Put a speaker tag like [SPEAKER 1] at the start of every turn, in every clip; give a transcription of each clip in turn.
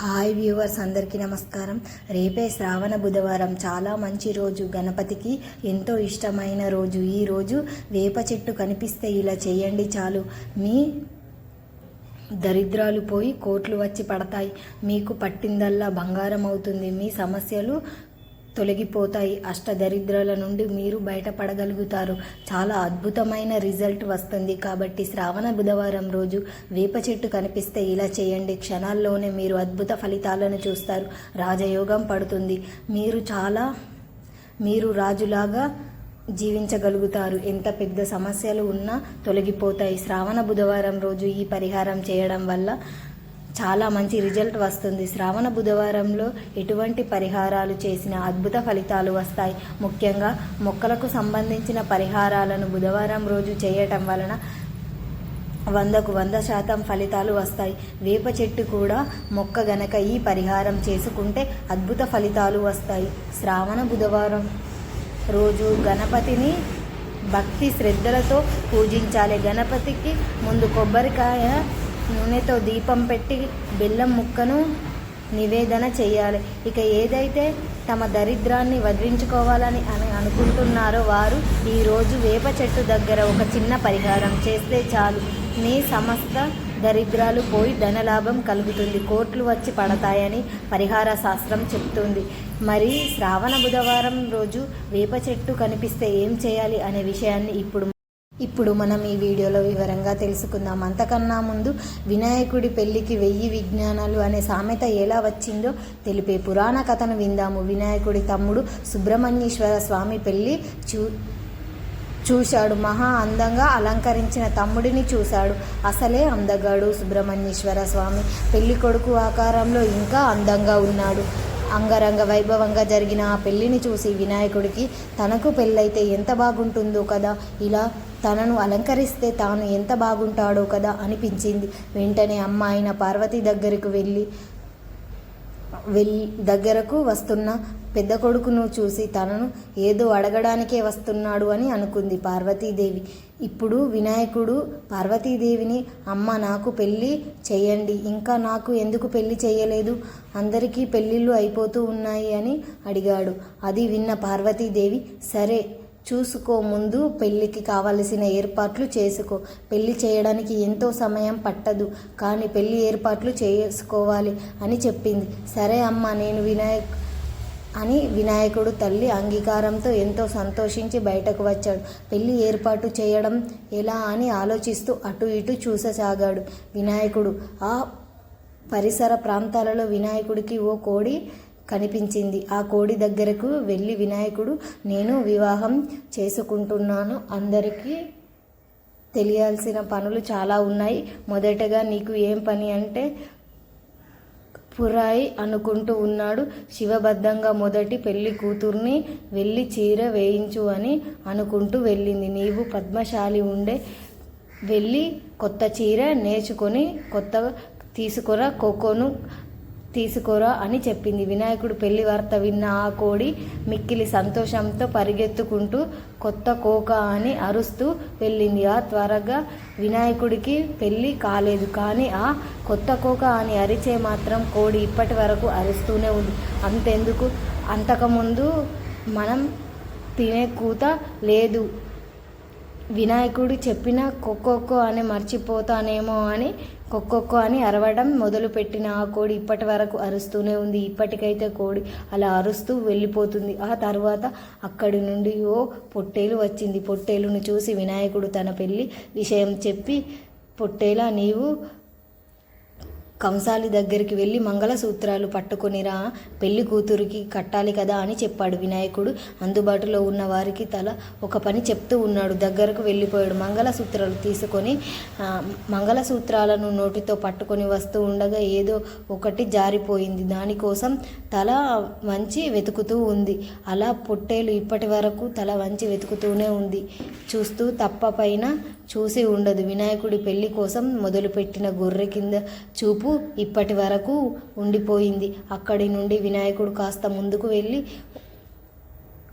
[SPEAKER 1] Hi viewers అందరికీ నమస్కారం. రేపే శ్రావణ బుధవారం. చాలా మంచి రోజు. గణపతికి ఎంతో ఇష్టమైన రోజు. ఈ రోజు వేప చెట్టు కనిపిస్తే ఇలా చేయండి చాలు. మీ దరిద్రాలు పోయి కోట్లు వచ్చి పడతాయి. మీకు పట్టిందల్లా బంగారం అవుతుంది. మీ సమస్యలు తొలగిపోతాయి. అష్టదరిద్రాల నుండి మీరు బయటపడగలుగుతారు. చాలా అద్భుతమైన రిజల్ట్ వస్తుంది. కాబట్టి శ్రావణ బుధవారం రోజు వేప చెట్టు కనిపిస్తే ఇలా చేయండి. క్షణాల్లోనే మీరు అద్భుత ఫలితాలను చూస్తారు. రాజయోగం పడుతుంది. మీరు చాలా మీరు రాజులాగా జీవించగలుగుతారు. ఎంత పెద్ద సమస్యలు ఉన్నా తొలగిపోతాయి. శ్రావణ బుధవారం రోజు ఈ పరిహారం చేయడం వల్ల చాలా మంచి రిజల్ట్ వస్తుంది. శ్రావణ బుధవారంలో ఎటువంటి పరిహారాలు చేసిన అద్భుత ఫలితాలు వస్తాయి. ముఖ్యంగా మొక్కలకు సంబంధించిన పరిహారాలను బుధవారం రోజు చేయటం వలన వందకు వంద శాతం ఫలితాలు వస్తాయి. వేప చెట్టు కూడా మొక్క గనక ఈ పరిహారం చేసుకుంటే అద్భుత ఫలితాలు వస్తాయి. శ్రావణ బుధవారం రోజు గణపతిని భక్తి శ్రద్ధలతో పూజించాలి. గణపతికి ముందు కొబ్బరికాయ నూనెతో దీపం పెట్టి బెల్లం ముక్కను నివేదన చేయాలి. ఇక ఏదైతే తమ దరిద్రాన్ని వదిలించుకోవాలని అని అనుకుంటున్నారో వారు ఈరోజు వేప చెట్టు దగ్గర ఒక చిన్న పరిహారం చేస్తే చాలు. మీ సమస్త దరిద్రాలు పోయి ధనలాభం కలుగుతుంది. కోట్లు వచ్చి పడతాయని పరిహార శాస్త్రం చెప్తుంది. మరి శ్రావణ బుధవారం రోజు వేప చెట్టు కనిపిస్తే ఏం చేయాలి అనే విషయాన్ని ఇప్పుడు ఇప్పుడు మనం ఈ వీడియోలో వివరంగా తెలుసుకుందాం. అంతకన్నా ముందు వినాయకుడి పెళ్ళికి వెయ్యి విజ్ఞానాలు అనే సామెత ఎలా వచ్చిందో తెలిపే పురాణ కథను విందాము. వినాయకుడి తమ్ముడు సుబ్రహ్మణ్యేశ్వర స్వామి పెళ్ళి చూ చూశాడు. మహా అందంగా అలంకరించిన తమ్ముడిని చూశాడు. అసలే అందగాడు సుబ్రహ్మణ్యేశ్వర స్వామి. పెళ్ళి కొడుకు ఆకారంలో ఇంకా అందంగా ఉన్నాడు. అంగరంగ వైభవంగా జరిగిన ఆ పెళ్ళిని చూసి వినాయకుడికి తనకు పెళ్ళైతే ఎంత బాగుంటుందో కదా ఇలా తనను అలంకరిస్తే తాను ఎంత బాగుంటాడో కదా అనిపించింది. వెంటనే అమ్మాయిన పార్వతి దగ్గరకు వెళ్ళి వెళ్ళి దగ్గరకు వస్తున్న పెద్ద కొడుకును చూసి తనను ఏదో అడగడానికే వస్తున్నాడు అని అనుకుంది పార్వతీదేవి. ఇప్పుడు వినాయకుడు పార్వతీదేవిని అమ్మ నాకు పెళ్ళి చేయండి ఇంకా నాకు ఎందుకు పెళ్ళి చేయలేదు అందరికీ పెళ్ళిళ్ళు అయిపోతూ ఉన్నాయి అని అడిగాడు. అది విన్న పార్వతీదేవి సరే చూసుకో ముందు పెళ్ళికి కావలసిన ఏర్పాట్లు చేసుకో. పెళ్ళి చేయడానికి ఎంతో సమయం పట్టదు కానీ పెళ్ళి ఏర్పాట్లు చేసుకోవాలి అని చెప్పింది. సరే అమ్మ నేను వినాయక్ అని వినాయకుడు తల్లి అంగీకారంతో ఎంతో సంతోషించి బయటకు వచ్చాడు. పెళ్ళి ఏర్పాటు చేయడం ఎలా అని ఆలోచిస్తూ అటు ఇటు చూససాగాడు. వినాయకుడు ఆ పరిసర ప్రాంతాలలో వినాయకుడికి ఓ కోడి కనిపించింది. ఆ కోడి దగ్గరకు వెళ్ళి వినాయకుడు నేను వివాహం చేసుకుంటున్నాను. అందరికీ తెలియాల్సిన పనులు చాలా ఉన్నాయి. మొదటగా నీకు ఏం పని అంటే పురాయి అనుకుంటూ ఉన్నాడు. శివబద్ధంగా మొదటి పెళ్ళి కూతుర్ని వెళ్ళి చీర వేయించు అని అనుకుంటూ వెళ్ళింది. నీవు పద్మశాలి ఉండే వెళ్ళి కొత్త చీర నేర్చుకొని కొత్త తీసుకురా. కోకోను తీసుకోరా అని చెప్పింది. వినాయకుడు పెళ్ళి వార్త విన్న ఆ కోడి మిక్కిలి సంతోషంతో పరిగెత్తుకుంటూ కొత్త కోక అని అరుస్తూ వెళ్ళింది. ఆ త్వరగా వినాయకుడికి పెళ్ళి కాలేదు కానీ ఆ కొత్త కోక అని అరిచే మాత్రం కోడి ఇప్పటి వరకు అరుస్తూనే ఉంది. అంతెందుకు? అంతకుముందు మనం తినే కూత లేదు. వినాయకుడు చెప్పిన కొక్కొక్కో అని మర్చిపోతానేమో అని కొక్కొక్కో అని అరవడం మొదలుపెట్టిన ఆ కోడి ఇప్పటి వరకు అరుస్తూనే ఉంది. ఇప్పటికైతే కోడి అలా అరుస్తూ వెళ్ళిపోతుంది. ఆ తర్వాత అక్కడి నుండి ఓ పొట్టేలు వచ్చింది. పొట్టేలును చూసి వినాయకుడు తన పెళ్ళి విషయం చెప్పి పొట్టేలా నీవు కంసాలి దగ్గరికి వెళ్ళి మంగళసూత్రాలు పట్టుకొనిరా పెళ్ళి కూతురికి కట్టాలి కదా అని చెప్పాడు వినాయకుడు. అందుబాటులో ఉన్న వారికి తల ఒక పని చెప్తూ ఉన్నాడు. దగ్గరకు వెళ్ళిపోయాడు. మంగళసూత్రాలు తీసుకొని మంగళసూత్రాలను నోటితో పట్టుకొని వస్తూ ఉండగా ఏదో ఒకటి జారిపోయింది. దానికోసం తల వంచి వెతుకుతూ ఉంది. అలా పొట్టేలు ఇప్పటి వరకు తల వంచి వెతుకుతూనే ఉంది. చూస్తూ తప్ప పైన చూసి ఉండదు. వినాయకుడి పెళ్ళి కోసం మొదలుపెట్టిన గొర్రె కింద చూపు ఇప్పటి వరకు ఉండిపోయింది. అక్కడి నుండి వినాయకుడు కాస్త ముందుకు వెళ్ళి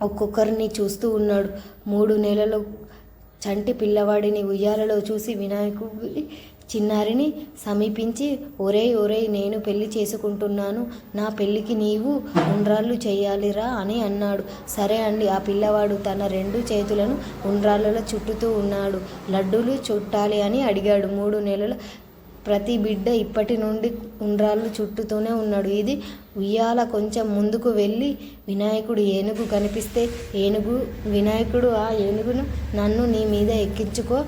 [SPEAKER 1] ఒక్కొక్కరిని చూస్తూ ఉన్నాడు. మూడు నెలలు చంటి పిల్లవాడిని ఉయ్యాలలో చూసి వినాయకుడి చిన్నారిని సమీపించి ఒరేయ్ ఒరేయ్ నేను పెళ్ళి చేసుకుంటున్నాను. నా పెళ్ళికి నీవు ఉండ్రాళ్ళు చేయాలిరా అని అన్నాడు. సరే అండి ఆ పిల్లవాడు తన రెండు చేతులను ఉండ్రాళ్ళలో చుట్టుతూ ఉన్నాడు. లడ్డూలు చుట్టాలి అని అడిగాడు. మూడు నెలల ప్రతి బిడ్డ ఇప్పటి నుండి ఉండ్రాళ్ళు చుట్టూతూనే ఉన్నాడు. ఇది ఉయ్యాల కొంచెం ముందుకు వెళ్ళి వినాయకుడు ఏనుగు కనిపిస్తే ఏనుగు వినాయకుడు ఆ ఏనుగును నన్ను నీ మీద ఎక్కించుకో.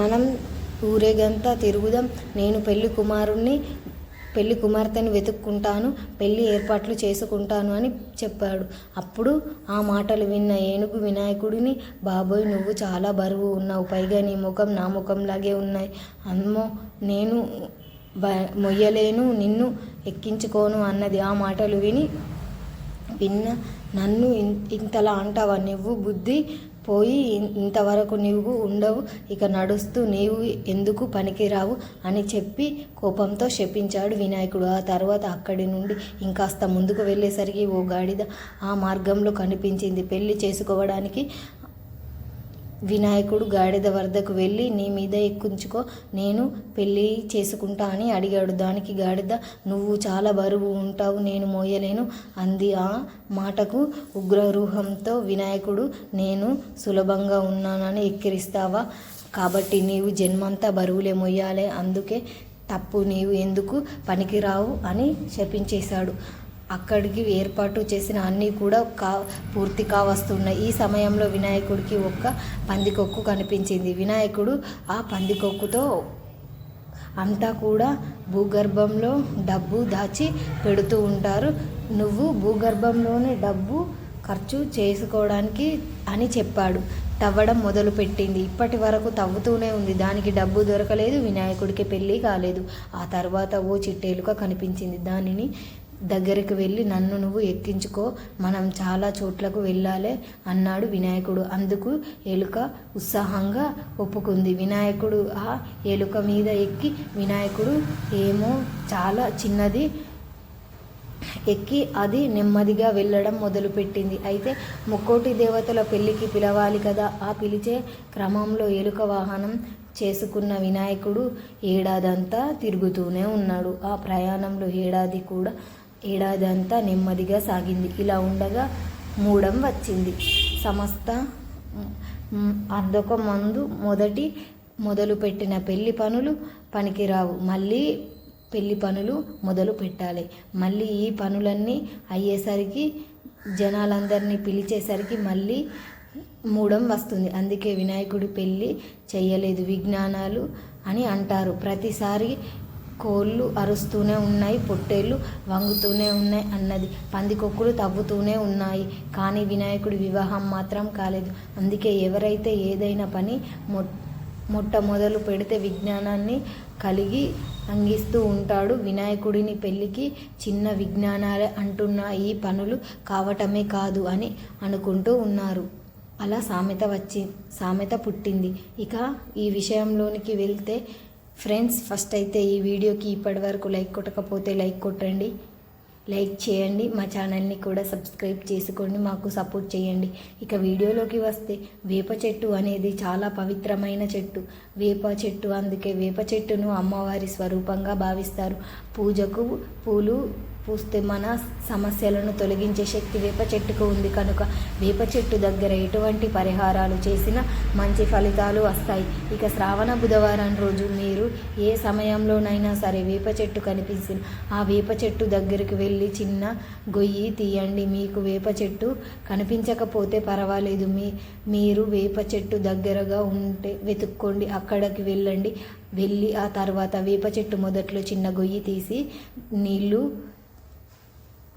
[SPEAKER 1] మనం ఊరేగంతా తిరుగుదాం. నేను పెళ్ళి కుమారుణ్ణి పెళ్ళి కుమార్తెను వెతుక్కుంటాను పెళ్ళి ఏర్పాట్లు చేసుకుంటాను అని చెప్పాడు. అప్పుడు ఆ మాటలు విన్న ఏనుగు వినాయకుడిని బాబోయ్ నువ్వు చాలా బరువు ఉన్నావు. పైగా నీ ముఖం నా ముఖంలాగే ఉన్నాయి. అమ్మో నేను బ మొయ్యలేను నిన్ను ఎక్కించుకోను అన్నది ఆ మాటలు విని విన్న నన్ను ఇంతలా అంటావా? నువ్వు బుద్ధి పోయి ఇంతవరకు నీవు ఉండవు ఇక నడుస్తూ నీవు ఎందుకు పనికిరావు అని చెప్పి కోపంతో శపించాడు వినాయకుడు. ఆ తర్వాత అక్కడి నుండి ఇంకాస్త ముందుకు వెళ్ళేసరికి ఓ గాడిద ఆ మార్గంలో కనిపించింది. పెళ్ళి చేసుకోవడానికి వినాయకుడు గాడిద వద్దకు వెళ్ళి నీ మీద ఎక్కించుకో నేను పెళ్ళి చేసుకుంటా అని అడిగాడు. దానికి గాడిద నువ్వు చాలా బరువు ఉంటావు నేను మోయలేను అంది. ఆ మాటకు ఉగ్రరూహంతో వినాయకుడు నేను సులభంగా ఉన్నానని ఎక్కిరిస్తావా? కాబట్టి నీవు జన్మంతా బరువులే మొయ్యాలే అందుకే తప్పు నీవు ఎందుకు పనికిరావు అని శపించేశాడు. అక్కడికి ఏర్పాటు చేసిన అన్నీ కూడా కా పూర్తి కావస్తున్నాయి. ఈ సమయంలో వినాయకుడికి ఒక్క పందికొక్కు కనిపించింది. వినాయకుడు ఆ పందికొక్కుతో అంతా కూడా భూగర్భంలో డబ్బు దాచి పెడుతూ ఉంటారు. నువ్వు భూగర్భంలోనే డబ్బు ఖర్చు చేసుకోవడానికి అని చెప్పాడు. తవ్వడం మొదలుపెట్టింది. ఇప్పటి వరకు తవ్వుతూనే ఉంది. దానికి డబ్బు దొరకలేదు. వినాయకుడికి పెళ్ళి కాలేదు. ఆ తర్వాత ఓ చిట్టేలుక కనిపించింది. దానిని దగ్గరికి వెళ్ళి నన్ను నువ్వు ఎక్కించుకో మనం చాలా చోట్లకు వెళ్ళాలి అన్నాడు వినాయకుడు. అందుకు ఎలుక ఉత్సాహంగా ఒప్పుకుంది. వినాయకుడు ఆ ఎలుక మీద ఎక్కి వినాయకుడు ఏమో చాలా చిన్నది ఎక్కి అది నెమ్మదిగా వెళ్ళడం మొదలుపెట్టింది. అయితే ముక్కోటి దేవతల పెళ్ళికి పిలవాలి కదా ఆ పిలిచే క్రమంలో ఎలుక వాహనం చేసుకున్న వినాయకుడు ఏడాదంతా తిరుగుతూనే ఉన్నాడు. ఆ ప్రయాణంలో ఏడాది కూడా ఏడాది అంతా నెమ్మదిగా సాగింది. ఇలా ఉండగా మూడం వచ్చింది. సమస్త మ్, మందు మొదటి మొదలుపెట్టిన పెళ్ళి పనులు పనికిరావు. మళ్ళీ పెళ్ళి పనులు మొదలు పెట్టాలి. మళ్ళీ ఈ పనులన్నీ అయ్యేసరికి జనాలందరినీ పిలిచేసరికి మళ్ళీ మూడం వస్తుంది. అందుకే వినాయకుడి పెళ్ళి చేయలేదు విజ్ఞానాలు అని అంటారు. ప్రతిసారి కోళ్ళు అరుస్తూనే ఉన్నాయి పొట్టేళ్ళు వంగుతూనే ఉన్నాయి అన్నది. పందికొక్కులు తవ్వుతూనే ఉన్నాయి. కానీ వినాయకుడి వివాహం మాత్రం కాలేదు. అందుకే ఎవరైతే ఏదైనా పని మొ మొట్టమొదలు పెడితే విజ్ఞానాన్ని కలిగి అంగిస్తూ ఉంటాడు. వినాయకుడిని పెళ్ళికి చిన్న విజ్ఞానాలే అంటున్న ఈ పనులు కావటమే కాదు అని అనుకుంటూ ఉన్నారు. అలా సామెత వచ్చి సామెత పుట్టింది. ఇక ఈ విషయంలోనికి వెళ్తే ఫ్రెండ్స్ ఫస్ట్ అయితే ఈ వీడియోకి ఇప్పటి వరకు లైక్ కొట్టకపోతే లైక్ కొట్టండి. లైక్ చేయండి. మా ఛానల్ని కూడా సబ్స్క్రైబ్ చేసుకోండి. మాకు సపోర్ట్ చేయండి. ఇక వీడియోలోకి వస్తే వేప చెట్టు అనేది చాలా పవిత్రమైన చెట్టు. వేప చెట్టు అందుకే వేప చెట్టును అమ్మవారి స్వరూపంగా భావిస్తారు. పూజకు పూలు పూస్తే మన సమస్యలను తొలగించే శక్తి వేప చెట్టుకు ఉంది కనుక వేప చెట్టు దగ్గర ఎటువంటి పరిహారాలు చేసినా మంచి ఫలితాలు వస్తాయి. ఇక శ్రావణ బుధవారం రోజు మీరు ఏ సమయంలోనైనా సరే వేప చెట్టు కనిపించిన ఆ వేప చెట్టు దగ్గరికి వెళ్ళి చిన్న గొయ్యి తీయండి. మీకు వేప చెట్టు కనిపించకపోతే పర్వాలేదు. మీ మీరు వేప చెట్టు దగ్గరగా ఉంటే వెతుక్కోండి. అక్కడికి వెళ్ళండి. వెళ్ళి ఆ తర్వాత వేప చెట్టు మొదట్లో చిన్న గొయ్యి తీసి నీళ్ళు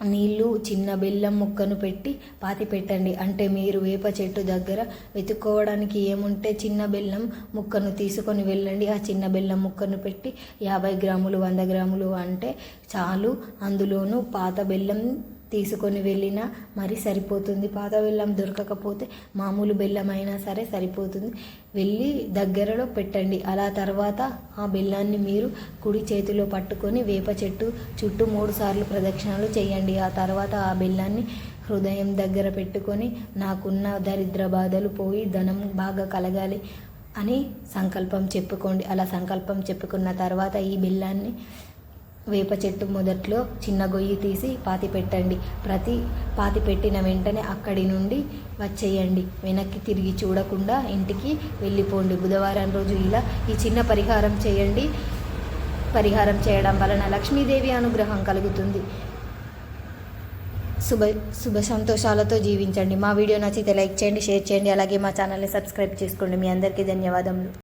[SPEAKER 1] నీళ్ళు చిన్న బెల్లం ముక్కను పెట్టి పాతి పెట్టండి. అంటే మీరు వేప చెట్టు దగ్గర వెతుక్కోవడానికి ఏముంటే చిన్న బెల్లం ముక్కను తీసుకొని వెళ్ళండి. ఆ చిన్న బెల్లం ముక్కను పెట్టి యాభై గ్రాములు వంద గ్రాములు అంటే చాలు. అందులోనూ పాత బెల్లం తీసుకొని వెళ్ళినా మరి సరిపోతుంది. పాత బెల్లం దొరకకపోతే మామూలు బెల్లం అయినా సరే సరిపోతుంది. వెళ్ళి దగ్గరలో పెట్టండి. అలా తర్వాత ఆ బెల్లాన్ని మీరు కుడి చేతిలో పట్టుకొని వేప చెట్టు చుట్టూ మూడు సార్లు ప్రదక్షిణలు చేయండి. ఆ తర్వాత ఆ బెల్లాన్ని హృదయం దగ్గర పెట్టుకొని నాకున్న దరిద్ర బాధలు పోయి ధనం బాగా కలగాలి అని సంకల్పం చెప్పుకోండి. అలా సంకల్పం చెప్పుకున్న తర్వాత ఈ బెల్లాన్ని వేప చెట్టు మొదట్లో చిన్న గొయ్యి తీసి పాతి పెట్టండి. ప్రతి పాతి పెట్టిన వెంటనే అక్కడి నుండి వచ్చేయండి. వెనక్కి తిరిగి చూడకుండా ఇంటికి వెళ్ళిపోండి. బుధవారం రోజు ఇలా ఈ చిన్న పరిహారం చేయండి. పరిహారం చేయడం వలన లక్ష్మీదేవి అనుగ్రహం కలుగుతుంది. శుభ శుభ సంతోషాలతో జీవించండి. మా వీడియో నచ్చితే లైక్ చేయండి షేర్ చేయండి. అలాగే మా ఛానల్ని సబ్స్క్రైబ్ చేసుకోండి. మీ అందరికీ ధన్యవాదములు.